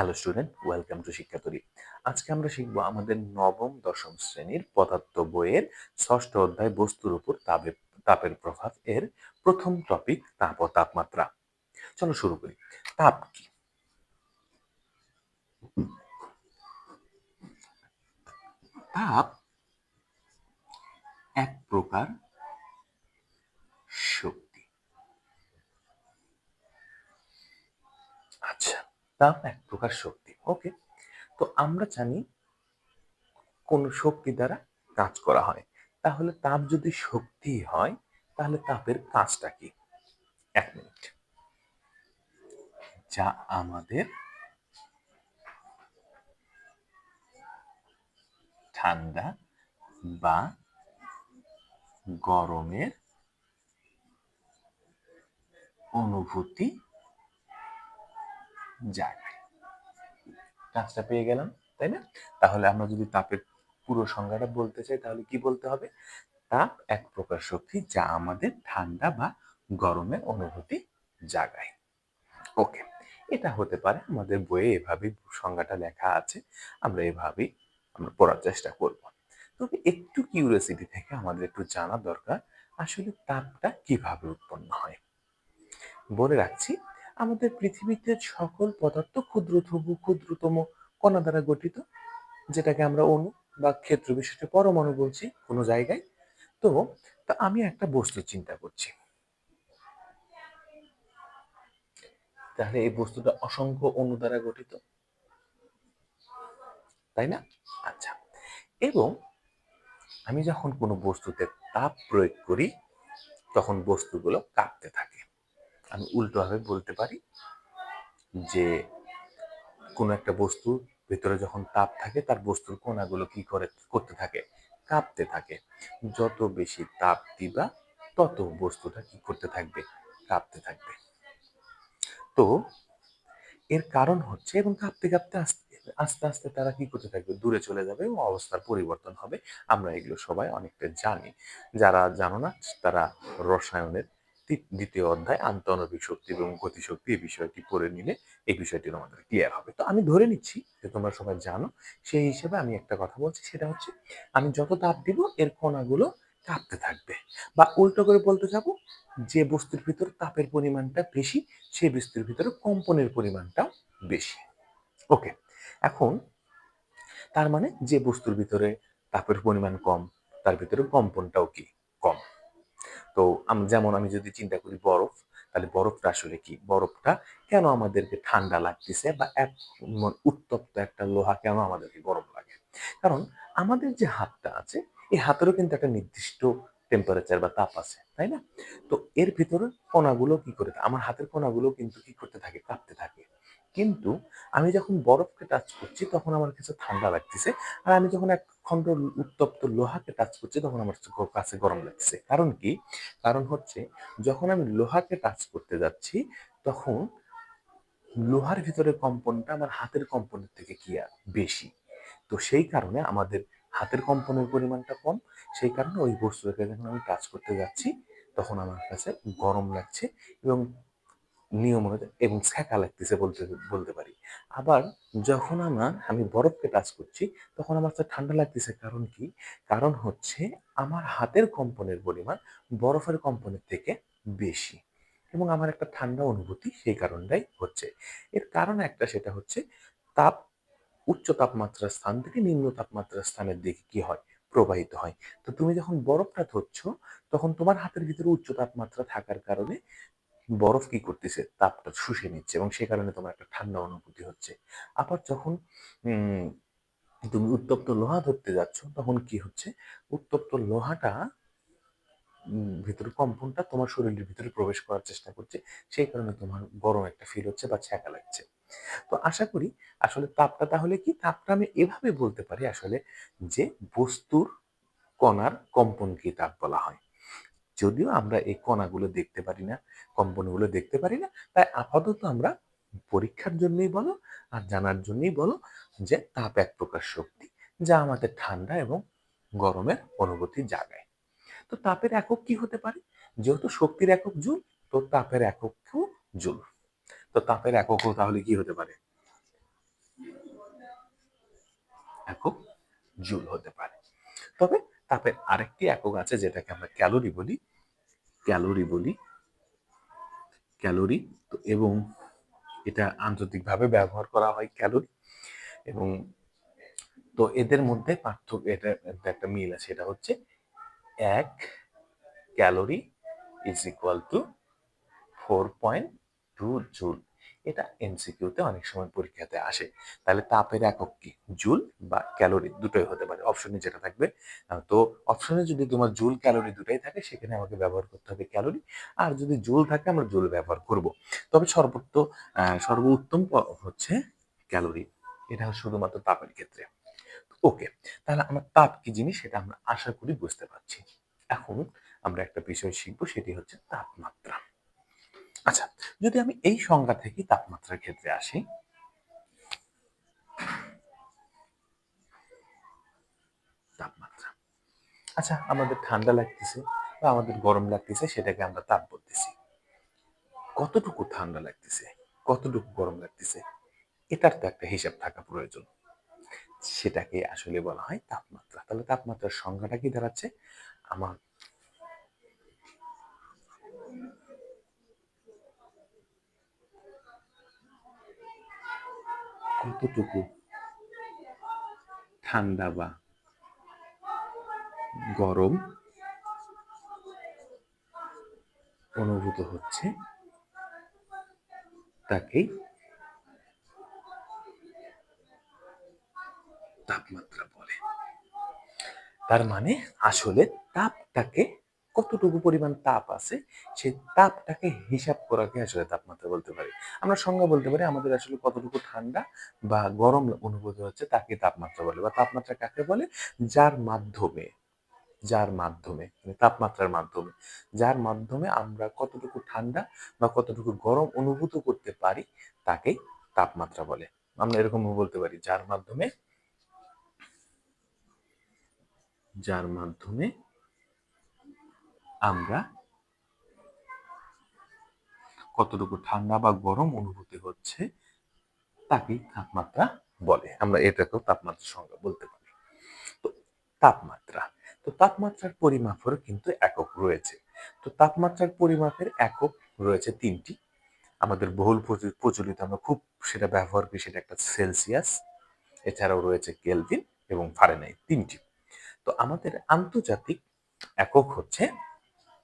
Hello student welcome to Shikkhatori আজকে আমরা শিখব আমাদের নবম, দশম শ্রেণির পদার্থ বইয়ের ষষ্ঠ অধ্যায় বস্তুর উপর তাপের তাপের প্রভাব এর প্রথম টপিক তাপ ও তাপমাত্রা। চলো শুরু করি। তাপ কি? তাপ এক প্রকার শক্তি আচ্ছা তাপ এক প্রকার শক্তি ওকে তো আমরা জানি কোন শক্তি দ্বারা কাজ করা হয়। তাহলে তাপ যদি শক্তি হয়, তাহলে তাপের কাজটা কি? এক মিনিট। যা আমাদের ঠান্ডা বা গরমের অনুভূতি জায়গায় কাজটা পেয়ে গেলাম, তাই না? তাহলে আমরা যদি তাপের পুরো সংজ্ঞাটা বলতে চাই, তাহলে কি বলতে হবে? তাপ এক প্রকার শক্তি যা আমাদের ঠান্ডা বা গরমের অনুভূতি জাগায়। ওকে এটা হতে পারে আমাদের বইয়ে এভাবেই সংজ্ঞাটা লেখা আছে, আমরা এভাবেই আমরা পড়ার চেষ্টা করব। তবে একটু কিউরিয়াসিটি থেকে আমাদের একটু জানা দরকার, আসলে তাপটা কীভাবে উৎপন্ন হয়? বলে রাখছি আমাদের পৃথিবীতে সকল পদার্থ ক্ষুদ্রতম ক্ষুদ্রতম কণা দ্বারা গঠিত, যেটাকে আমরা অণু বা ক্ষেত্র বিশিষ্ট পরমাণু বলছি কোনো জায়গায়। তো, তা আমি একটা বস্তু চিন্তা করছি। তাহলে এই বস্তুটা অসংখ্য অণু দ্বারা গঠিত, তাই না? আচ্ছা এবং আমি যখন কোনো বস্তুতে তাপ প্রয়োগ করি, তখন বস্তুগুলো কাঁপতে থাকে। আমি উল্টোভাবে বলতে পারি যে কোনো একটা বস্তুর ভেতরে যখন তাপ থাকে, তার বস্তুর কণাগুলো কি করে করতে থাকে? কাঁপতে থাকে। যত বেশি তাপ দিবা, তত বস্তুটা কি করতে থাকবে? কাঁপতে থাকবে। তো এর কারণ হচ্ছে এবং কাঁপতে কাঁপতে আস্তে আস্তে আস্তে তারা কি করতে থাকবে? দূরে চলে যাবে এবং অবস্থার পরিবর্তন হবে। আমরা এগুলো সবাই অনেকটা জানি। যারা জানো না, তারা রসায়নের দ্বিতীয় অধ্যায় আন্তঃনবিক শক্তি এবং গতিশক্তি, এই বিষয়টি পড়ে নিলে এই বিষয়টি আমাদের ক্লিয়ার হবে। তো আমি ধরে নিচ্ছি যে তোমরা সবাই জানো, সেই হিসেবে আমি একটা কথা বলছি, সেটা হচ্ছে আমি যত তাপ দিব, এর কণাগুলো কাঁপতে থাকবে। বা উল্টো করে বলতে যাব, যে বস্তুর ভিতর তাপের পরিমাণটা বেশি, সেই বস্তুর ভিতরে কম্পনের পরিমাণটাও বেশি। ওকে এখন তার মানে যে বস্তুর ভিতরে তাপের পরিমাণ কম, তার ভিতরে কম্পনটাও কি? কম। তো যেমন আমি যদি চিন্তা করি বরফ, তাহলে বরফটা আসলে কি? বরফটা কেন আমাদেরকে ঠান্ডা লাগতেছে বা এক উত্তপ্ত একটা লোহা কেন আমাদেরকে গরম লাগে? কারণ আমাদের যে হাতটা আছে, এই হাতেরও কিন্তু একটা নির্দিষ্ট টেম্পারেচার বা তাপ আছে, তাই না? তো এর ভিতরে কণাগুলো কি করে আমার হাতের কণাগুলো কিন্তু কি করতে থাকে? কাঁপতে থাকে। কিন্তু আমি যখন বরফকে টাচ করছি, তখন আমার কাছে ঠান্ডা লাগতেছে। আর আমি যখন এক খণ্ড উত্তপ্ত লোহাকে টাচ করছি, তখন আমার কাছে গরম লাগছে কারণ কি? কারণ হচ্ছে, যখন আমি লোহাকে টাচ করতে যাচ্ছি, তখন লোহার ভিতরে কম্পনটা আমার হাতের কম্পনের থেকে কি বেশি। তো সেই কারণে আমাদের হাতের কম্পনের পরিমাণটা কম। সেই কারণে ওই বস্তুটাকে যখন আমি টাচ করতে যাচ্ছি, তখন আমার কাছে গরম লাগছে এবং নিয়ম অনুযায়ী এবং ছ্যাঁকা লাগতেছে বলতে বলতে পারি। আবার যখন আমার, আমি বরফকে টাচ করছি, তখন আমার কাছে ঠান্ডা লাগতেছে। কারণ কি? কারণ হচ্ছে আমার হাতের কম্পনের পরিমাণ বরফের কম্পনের থেকে বেশি এবং আমার একটা ঠান্ডা অনুভূতি সেই কারণটাই হচ্ছে। এর কারণ একটা সেটা হচ্ছে তাপ, উচ্চ তাপমাত্রার স্থান থেকে নিম্ন তাপমাত্রার স্থানের দিকে কি হয়? প্রবাহিত হয়। তো তুমি যখন বরফটা ধরছো, তখন তোমার হাতের ভিতরে উচ্চ তাপমাত্রা থাকার কারণে বরফ কি করতেছে? তাপটা শুষে নিচ্ছে এবং সে কারণে তোমার একটা ঠান্ডা অনুভূতি হচ্ছে। আবার যখন তুমি উত্তপ্ত লোহা ধরতে যাচ্ছ, তখন কি হচ্ছে? উত্তপ্ত লোহাটা ভিতরে কম্পনটা তোমার শরীরের ভিতরে প্রবেশ করার চেষ্টা করছে। সেই কারণে তোমার গরম একটা ফিল হচ্ছে বা ছ্যাঁকা লাগছে। তো আশা করি আসলে তাপটা তাহলে কি? তাপটা আমি এভাবে বলতে পারি আসলে যে বস্তুর কণার কম্পনকে তাপ বলা হয়। যদিও আমরা এই কণাগুলো দেখতে পারি না, কম্পনগুলো দেখতে পারি না, তাই আপাতত আমরা পরীক্ষার জন্যই বলো আর জানার জন্যই বলো যে তাপ এক প্রকার শক্তি যা আমাদের ঠান্ডা এবং গরমের অনুভূতি জাগায়। তো তাপের একক কি হতে পারে? যেহেতু শক্তির একক জুল, তো তাপের এককও জুল। তো তাপের এককও তাহলে কি হতে পারে? একক জুল হতে পারে। তবে তাপের আরেকটি একক আছে যেটাকে আমরা ক্যালোরি বলি। ক্যালোরি বলি। ক্যালোরি এবং এটা আন্তর্জাতিকভাবে ব্যবহার করা হয় ক্যালোরি। এবং তো এদের মধ্যে পার্থক্য, এটা একটা মিল আছে, এটা হচ্ছে এক calorie is equal to four point two joule. এটা এমসিকিউতে অনেক সময় পরীক্ষাতে আসে। তাহলে তাপের একক কি? জুল বা ক্যালোরি দুটোই হতে পারে। অপশনে যেটা থাকবে তো অপশনে যদি তোমার জুল, ক্যালোরি দুটোই থাকে, সেখানে আমাকে ব্যবহার করতে হবে ক্যালোরি। আর যদি জুল থাকে, আমরা জুল ব্যবহার করব। তবে সর্বোত্ত সর্বোত্তম হচ্ছে ক্যালোরি। এটা শুধুমাত্র তাপের ক্ষেত্রে। ওকে, তাহলে আমরা তাপ কি জিনিস? সেটা আমরা আশা করি বুঝতে পারছি। এখন আমরা একটা বিষয় শিখব, সেটি হচ্ছে তাপমাত্রা। যদি আমি এই সংজ্ঞা থেকে তাপমাত্রার ক্ষেত্রে আসি, তাপমাত্রা। আচ্ছা আমাদের ঠান্ডা লাগতেছে বা আমাদের গরম লাগতেছে, সেটাকে আমরা তাপ বলতেছি কতটুকু ঠান্ডা লাগতেছে, কতটুকু গরম লাগতেছে, এটার তো একটা হিসাব থাকা প্রয়োজন। সেটাকে আসলে বলা হয় তাপমাত্রা। তাহলে তাপমাত্রার সংজ্ঞাটা কি দাঁড়াচ্ছে? আমার কতটুকু? ঠান্ডা বা গরম অনুভূত হচ্ছে তাকেই তাপমাত্রা বলে। তার মানে আসলে তাপটাকে কতটুকু পরিমাণ তাপ আছে, সেই তাপটাকে হিসাব করাকে আসলে তাপমাত্রা বলতে পারি? আমরা সংজ্ঞা বলতে পারি আমাদের আসলে কতটুকু ঠান্ডা বা গরম অনুভূত হচ্ছে তাকে তাপমাত্রা বলে বা তাপমাত্রা কাকে বলে? যার মাধ্যমে যার মাধ্যমে মানে তাপমাত্রার মাধ্যমে। যার মাধ্যমে আমরা কতটুকু ঠান্ডা বা কতটুকু গরম অনুভূত করতে পারি তাকেই তাপমাত্রা বলে। আমরা এরকম বলতে পারি, যার মাধ্যমে যার মাধ্যমে আমরা কতটুকু ঠান্ডা বা গরম অনুভূতি হচ্ছে তাকেই তাপমাত্রা বলে। আমরা এটাকেও তাপমাত্রার সংজ্ঞা বলতে পারি। তো তাপমাত্রা, তো তাপমাত্রার পরিমাপেরও কিন্তু একক রয়েছে। তো তাপমাত্রার পরিমাপের একক রয়েছে তিনটি। আমাদের বহুল প্রচলিত, আমরা খুব সেটা ব্যবহার করি, সেটা একটা সেলসিয়াস, এছাড়াও রয়েছে কেলভিন এবং ফারেনহাইট, তিনটি। তো আমাদের আন্তর্জাতিক একক হচ্ছে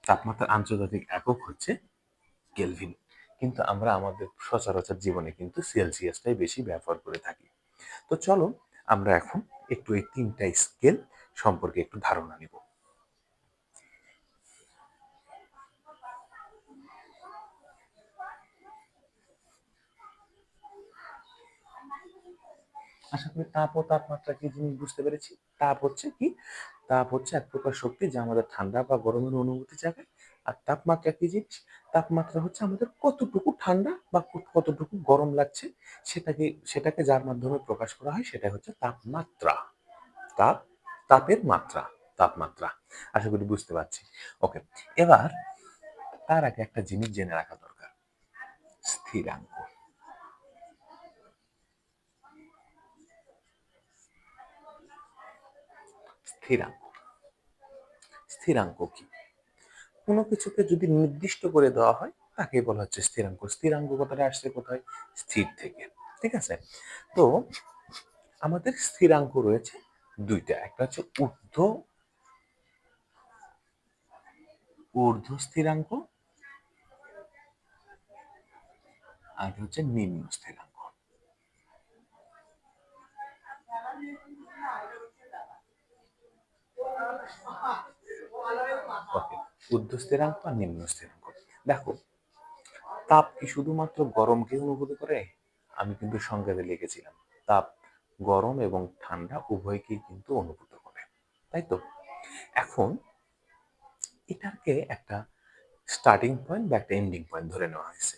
তাপমাত্রার আন্তর্জাতিক একক হচ্ছে কেলভিন। কিন্তু আমরা আমাদের সচরাচর জীবনে কিন্তু সেলসিয়াসটাই বেশি ব্যবহার করে থাকি। তো চলো আমরা এখন একটু এই তিনটা স্কেল সম্পর্কে একটু ধারণা নিব। আশা করি তাপ ও তাপমাত্রা কি জিনিস বুঝতে পেরেছি? তাপ হচ্ছে কি তাপ হচ্ছে এক প্রকার শক্তি যা আমাদের ঠান্ডা বা গরমের অনুভূতি জাগায়। আর তাপমাত্রা কি জিনিস? তাপমাত্রা হচ্ছে আমাদের কতটুকু ঠান্ডা বা কতটুকু গরম লাগছে সেটাকে সেটাকে যার মাধ্যমে প্রকাশ করা হয় সেটা হচ্ছে তাপমাত্রা। তাপ, তাপের মাত্রা, তাপমাত্রা। আশা করি বুঝতে পারছি। ওকে, এবার তার আগে একটা জিনিস জেনে রাখা দরকার। স্থিরাঙ্ক। স্থিরাঙ্ক। স্থিরাঙ্ক কি? কোনো কিছুকে যদি নির্দিষ্ট করে দেওয়া হয় তাকে বলা হচ্ছে স্থিরাঙ্ক। স্থিরাঙ্ক কথাটা আসছে কোথায়? স্থির থেকে। ঠিক আছে? তো আমাদের স্থিরাঙ্ক রয়েছে দুইটা। একটা হচ্ছে ঊর্ধ্ব ঊর্ধ্ব স্থিরাঙ্ক, আর হচ্ছে নিম্ন স্থিরাঙ্ক। ঊর্ধ্ব স্থিরাঙ্ক আর নিম্ন স্থিরাঙ্ক দেখো, তাপ কি শুধুমাত্র গরমকে অনুভূত করে? আমি কিন্তু সংজ্ঞাতে লিখেছিলাম, তাপ গরম এবং ঠান্ডা উভয়কেই কিন্তু অনুভূত করে, তাই তো? এখন এটাকে একটা স্টার্টিং পয়েন্ট বা একটা এন্ডিং পয়েন্ট ধরে নেওয়া হয়েছে।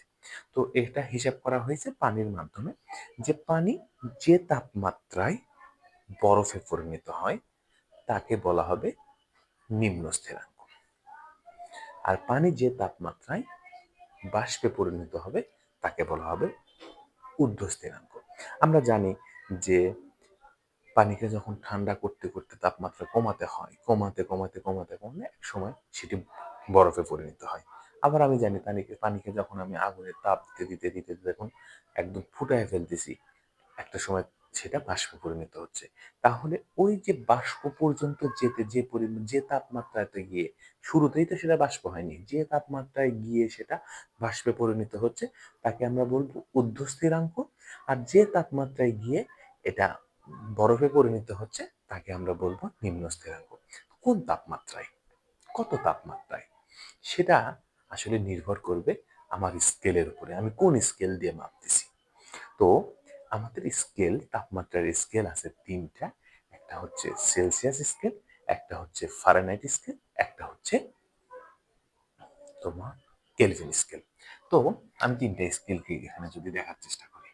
তো এটা হিসাব করা হয়েছে পানির মাধ্যমে, যে পানি যে তাপমাত্রায় বরফে পরিণত হয় তাকে বলা হবে নিম্ন স্থিরাঙ্ক আর পানি যে তাপমাত্রায় বাষ্পে পরিণত হবে, তাকে বলা হবে ঊর্ধ্ব স্থিরাঙ্ক আমরা জানি যে পানিকে যখন ঠান্ডা করতে করতে তাপমাত্রা কমাতে হয়, কমাতে কমাতে কমাতে কমাতে এক সময় সেটি বরফে পরিণত হয়। আবার আমি জানি পানিকে পানিকে যখন আমি আগুনের তাপ দিতে দিতে দিতে দেখুন একদম ফুটায় ফেলতেছি, একটা সময় সেটা বাষ্পে পরিণত হচ্ছে। তাহলে ওই যে বাষ্প পর্যন্ত যেতে, যে পরিমাণ যে তাপমাত্রাতে গিয়ে, শুরুতেই তো সেটা বাষ্প হয়নি, যে তাপমাত্রায় গিয়ে সেটা বাষ্পে পরিণত হচ্ছে, তাকে আমরা বলব ঊর্ধ্বস্থিরাঙ্ক আর যে তাপমাত্রায় গিয়ে এটা বরফে পরিণত হচ্ছে, তাকে আমরা বলব নিম্ন স্থিরাঙ্ক কোন তাপমাত্রায়? কত তাপমাত্রায়? সেটা আসলে নির্ভর করবে আমার স্কেলের উপরে, আমি কোন স্কেল দিয়ে মাপতেছি। তো আমাদের স্কেল তাপমাত্রার স্কেল আছে তিনটা। একটা হচ্ছে সেলসিয়াস স্কেল একটা হচ্ছে ফারেনহাইট স্কেল একটা হচ্ছে তোমার কেলভিন স্কেল তো আমি তিনটা স্কেলকে এখানে যদি দেখার চেষ্টা করি।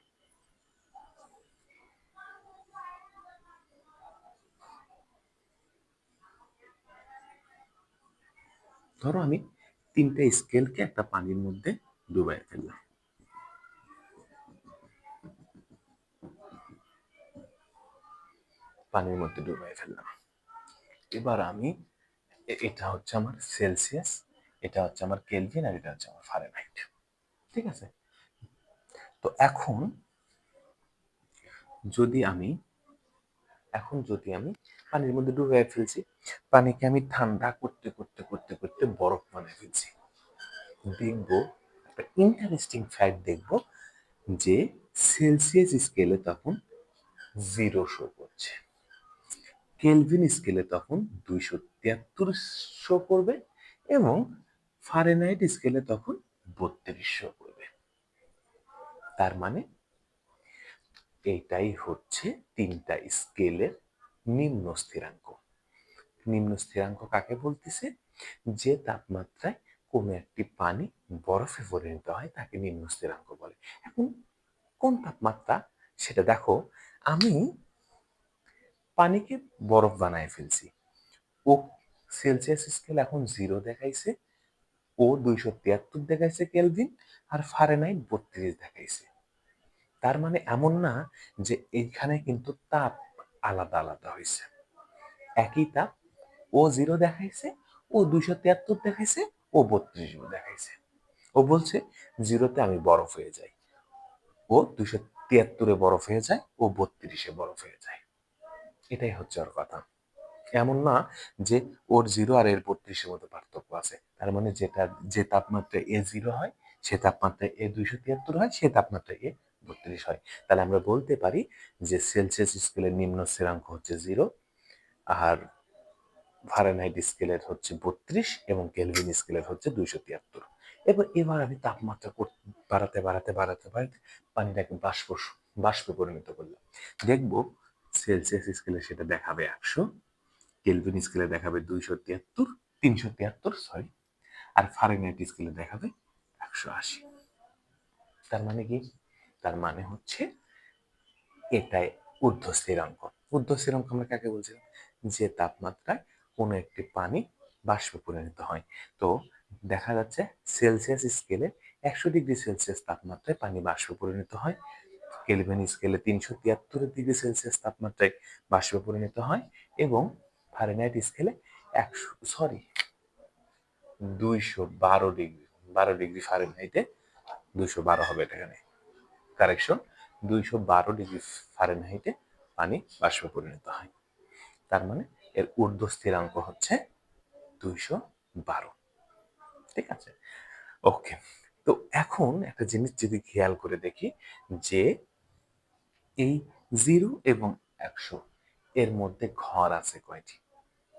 ধরো আমি তিনটা স্কেলকে একটা পানির মধ্যে ডুবাই ফেললাম। পানির মধ্যে ডুবাই ফেললাম। এবার আমি এটা হচ্ছে আমার সেলসিয়াস, এটা হচ্ছে আমার কেলভিন আর এটা হচ্ছে আমার ফারেনহাইট। ঠিক আছে? তো এখন যদি আমি, এখন যদি আমি পানির মধ্যে ডুবে ফেলছি, পানিকে আমি ঠান্ডা করতে করতে করতে করতে বরফ বানিয়ে ফেলছি। দেখব, একটা ইন্টারেস্টিং ফ্যাক্ট দেখব যে সেলসিয়াস স্কেলে তখন জিরো শো করছে। কেলভিন স্কেলে তখন দুইশো তিয়াত্তর শো করবে এবং ফারেনহাইট স্কেলে তখন বত্রিশ শো করবে তার মানে এইটাই হচ্ছে তিনটা স্কেলের নিম্ন স্থিরাঙ্ক। নিম্ন স্থিরাঙ্ক কাকে বলতেছে? যে তাপমাত্রায় কোনো একটি পানি বরফে পরিণত হয় তাকে নিম্ন স্থিরাঙ্ক বলে। এখন কোন তাপমাত্রা? সেটা দেখো, আমি পানিকে বরফ বানায় ফেলছি। ও সেলসিয়াস স্কেল এখন জিরো দেখাইছে, ও দুইশো তিয়াত্তর দেখাইছে কেলভিন আর ফারেনহাইট বত্রিশ দেখাইছে। তার মানে এমন না যে এইখানে কিন্তু তাপ আলাদা আলাদা হয়েছে একই তাপ, ও জিরো দেখাইছে, ও দুইশো তিয়াত্তর দেখাইছে, ও বত্রিশ দেখাইছে। ও বলছে জিরোতে আমি বরফ হয়ে যাই। ও দুইশো তিয়াত্তরে বরফ হয়ে যায়, ও বত্রিশে বরফ হয়ে যায়। এটাই হচ্ছে ওর কথা। এমন না যে ওর জিরো আর এর বত্রিশের মধ্যে পার্থক্য আছে। তার মানে যেটা, যে তাপমাত্রা এ জিরো হয়, সে তাপমাত্রা এ দুইশো তিয়াত্তর হয়, সে তাপমাত্রা এ বত্রিশ হয়। তাহলে আমরা বলতে পারি যে সেলসিয়াস স্কেলের নিম্ন স্থিরাঙ্ক হচ্ছে জিরো আর ফারেনহাইট স্কেলের হচ্ছে বত্রিশ এবং কেলভিন স্কেলের হচ্ছে দুইশো তিয়াত্তর। এবার এবার আমি তাপমাত্রা বাড়াতে বাড়াতে বাড়াতে বাড়াতে পানিটাকে বাষ্প, বাষ্পে পরিণত করলাম। দেখব সেলসিয়াস স্কেলে সেটা দেখাবে একশো কেলভিন স্কেলে দেখাবে দুইশো তিয়াত্তর, তিনশো তিয়াত্তর সরি আর ফারেনহাইট স্কেলে দেখাবে একশো আশি। তার মানে কি? তার মানে হচ্ছে এটাই ঊর্ধ্ব স্থিরাঙ্ক। ঊর্ধ্ব স্থিরাঙ্ক আমরা কাকে বলছিলাম? যে তাপমাত্রায় কোনো একটি পানি বাষ্পে পরিণত হয়। তো দেখা যাচ্ছে সেলসিয়াস স্কেলে একশো ডিগ্রি সেলসিয়াস তাপমাত্রায় পানি বাষ্পে পরিণত হয়। কেলভিন স্কেলে তিনশো তিয়াত্তর ডিগ্রি সেলসিয়াস তাপমাত্রায় বাষ্পে পরিণত হয় এবং ফারেনহাইট স্কেলে একশো, সরি, দুইশো বারো ডিগ্রি বারো ডিগ্রি ফারেনহাইটে দুইশো বারো হবে এখানে। কারেকশন দুইশো বারো ডিগ্রি ফারেনহাইটে পানি বাষ্পে পরিণত হয়। তার মানে এর ঊর্ধ্ব স্থিরাঙ্ক হচ্ছে দুইশো বারো। ঠিক আছে? ওকে তো এখন একটা জিনিস যদি খেয়াল করে দেখি যে এই জিরো এবং একশো। এর মধ্যে ঘর আছে কয়টি?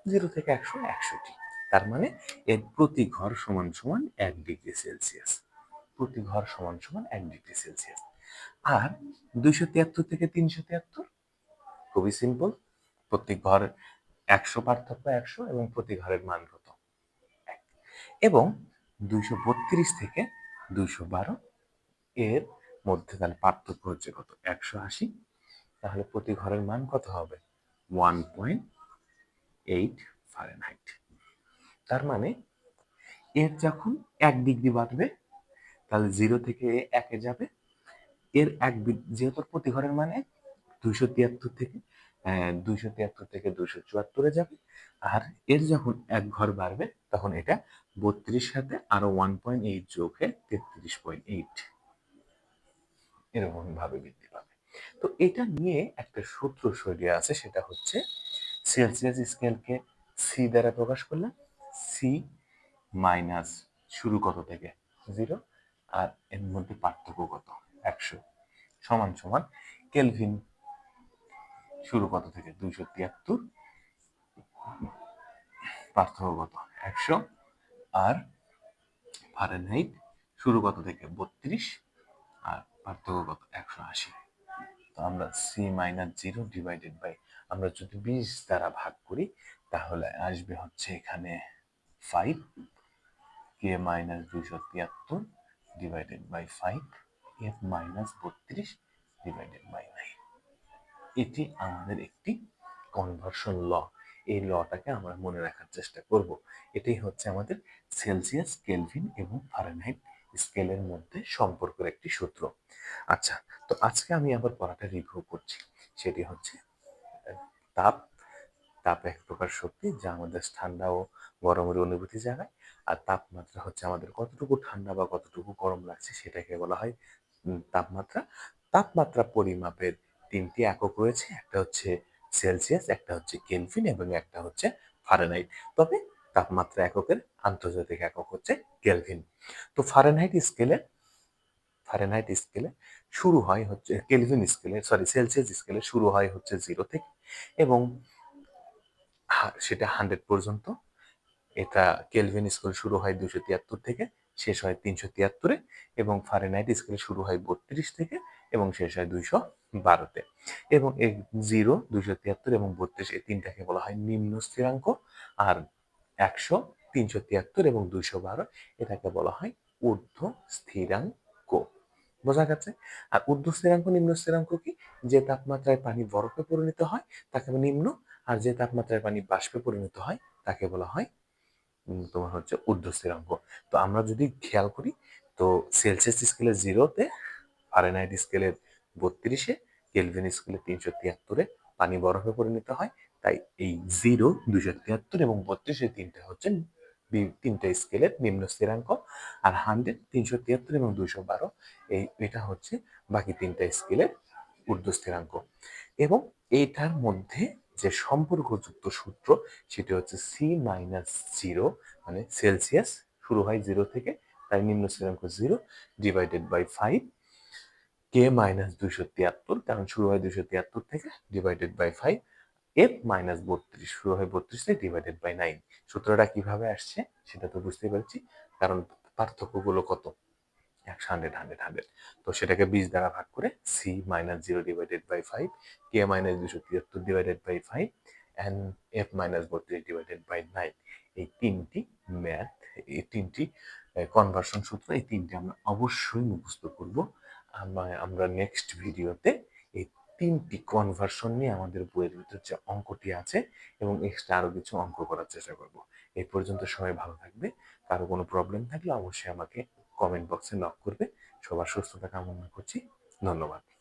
জিরো থেকে একশো, একশোটি। তার মানে এর প্রতি ঘর সমান সমান এক ডিগ্রি সেলসিয়াস। প্রতি ঘর সমান সমান এক ডিগ্রি সেলসিয়াস। আর দুইশো তিয়াত্তর থেকে তিনশো তিয়াত্তর? খুবই সিম্পল প্রতি ঘর একশো পার্থক্য একশো এবং প্রতি ঘরের মান কত? এবং দুইশো বত্রিশ থেকে দুইশো বারো এর মধ্যে তাহলে পার্থক্য হচ্ছে কত? একশো আশি। তাহলে প্রতি ঘরের মান কত হবে? One point eight fahrenheit. তার মানে এর যখন এক ডিগ্রি বাড়বে, তাহলে জিরো থেকে একে যাবে। এর এক যেহেতু প্রতি ঘরের মানে দুইশো তিয়াত্তর থেকে দুইশো তিয়াত্তর থেকে দুইশো চুয়াত্তরে যাবে। আর এর যখন এক ঘর বাড়বে, তখন এটা বত্রিশ সাথে আরও ওয়ান পয়েন্ট এইট যোগ হয়ে তেত্রিশ পয়েন্ট এইট। এরকম ভাবে বৃদ্ধি পাবে। তো এটা নিয়ে একটা সূত্র শৈলী আছে, সেটা হচ্ছে সেলসিয়াস স্কেলকে সি দ্বারা প্রকাশ করলাম। সি মাইনাস শুরু কত থেকে? জিরো আর এর মধ্যে পার্থক্য কত? একশো। সমান সমান কেলভিন শুরু কত থেকে? দুইশো তিয়াত্তর। পার্থক্য কত? একশো। আর ফারেনহাইট শুরু কত থেকে? বত্রিশ। পার্থক্য কত একশো আশি। তো আমরা C minus zero divided by আমরা যদি বিশ দ্বারা ভাগ করি, তাহলে আসবে হচ্ছে এখানে ফাইভ কে মাইনাস দুইশো তিয়াত্তর divided by five F minus বত্রিশ ডিভাইডেড বাই নাইন এটি আমাদের একটি কনভার্সন ল এই লটাকে আমরা মনে রাখার চেষ্টা করব। এটাই হচ্ছে আমাদের সেলসিয়াস কেলভিন এবং ফারেনহাইট স্কেলের মধ্যে সম্পর্কের একটি সূত্র। আচ্ছা তো আজকে আমি আবার পড়াটা রিভিউ করছি। সেটি হচ্ছে, তাপ তাপ এক প্রকার শক্তি যা আমাদের ঠান্ডা ও গরমের অনুভূতি জাগায় আর তাপমাত্রা হচ্ছে আমাদের কতটুকু ঠান্ডা বা কতটুকু গরম লাগছে সেটাকে বলা হয় তাপমাত্রা। তাপমাত্রা পরিমাপের তিনটি একক রয়েছে, একটা হচ্ছে সেলসিয়াস, একটা হচ্ছে কেলভিন এবং একটা হচ্ছে ফারেনহাইট। তবে তাপমাত্রা এককের আন্তর্জাতিক একক হচ্ছে কেলভিন। তো ফারেনহাইট স্কেলে ফারেনহাইট স্কেলে শুরু হয় হচ্ছে, কেলভিন স্কেলে সরি সেলসিয়াস স্কেলে শুরু হয় হচ্ছে জিরো থেকে এবং সেটা হান্ড্রেড পর্যন্ত। এটা কেলভিন স্কেল শুরু হয় দুশো তিয়াত্তর থেকে, শেষ হয় তিনশো তিয়াত্তরে এবং ফারেনহাইট স্কেলে শুরু হয় বত্রিশ থেকে এবং শেষ হয় দুইশো বারোতে। এবং এই জিরো, দুইশো তিয়াত্তর এবং বত্রিশ এই তিনটাকে বলা হয় নিম্ন স্থিরাঙ্ক। আর একশো, তিনশো তিয়াত্তর এবং দুইশো বারো। এটাকে বলা হয় ঊর্ধ্ব স্থিরাঙ্ক। বোঝা গেছে? আর ঊর্ধ্ব স্থিরাঙ্ক, নিম্ন স্থিরাঙ্ক কি? যে তাপমাত্রায় পানি বরফে পরিণত হয়, তাকে নিম্ন। আর যে তাপমাত্রায় পানি বাষ্পে পরিণত হয়, তাকে বলা হয় তোমার হচ্ছে ঊর্ধ্ব স্থিরাঙ্ক। তো আমরা যদি খেয়াল করি, তো সেলসিয়াস স্কেলে জিরোতে ফারেনহাইট স্কেলের বত্রিশে, কেলভিন স্কেলে তিনশো তিয়াত্তরে পানি বরফে পরিণত হয় তাই এই জিরো, দুইশো তিয়াত্তর এবং বত্রিশে তিনটা হচ্ছে তিনটা স্কেলের নিম্ন স্থিরাঙ্ক। আর হান্ড্রেড, তিনশো তিয়াত্তর এবং দুইশো বারো এই এটা হচ্ছে বাকি তিনটা স্কেলের ঊর্ধ্ব স্থিরাঙ্ক। এবং এইটার মধ্যে যে সম্পর্কযুক্ত সূত্র, সেটি হচ্ছে সি মাইনাস জিরো মানে সেলসিয়াস শুরু হয় জিরো থেকে, তাই নিম্ন স্থিরাঙ্ক zero divided by five K minus দুইশো তিয়াত্তর, কারণ শুরু হয় দুইশো তিয়াত্তর থেকে divided by five F minus বত্রিশ, শুরু হয় বত্রিশ থেকে ডিভাইডেড বাই নাইন সূত্রটা কীভাবে আসছে সেটা তো বুঝতেই পারছি, কারণ পার্থক্যগুলো কত? একশো হান্ড্রেড হান্ড্রেড হান্ড্রেড তো সেটাকে বিশ দ্বারা ভাগ করে C minus zero divided by five K minus দুশো তিয়াত্তর divided by five and F minus বত্রিশ ডিভাইডেড বাই নাইন এই তিনটি ম্যাথ এই তিনটি কনভার্সন সূত্র, এই তিনটি আমরা অবশ্যই মুখস্থ করব। আমরা নেক্সট ভিডিওতে তিনটি কনভার্সন নিয়ে আমাদের বইয়ের ভিতর যে অঙ্কটি আছে এবং এক্সট্রা আরও কিছু অঙ্ক করার চেষ্টা করব। এই পর্যন্ত সবাই ভালো থাকবে। কারও কোনো প্রবলেম থাকলে অবশ্যই আমাকে কমেন্ট বক্সে নক করবে। সবার সুস্থতা কামনা করছি। ধন্যবাদ।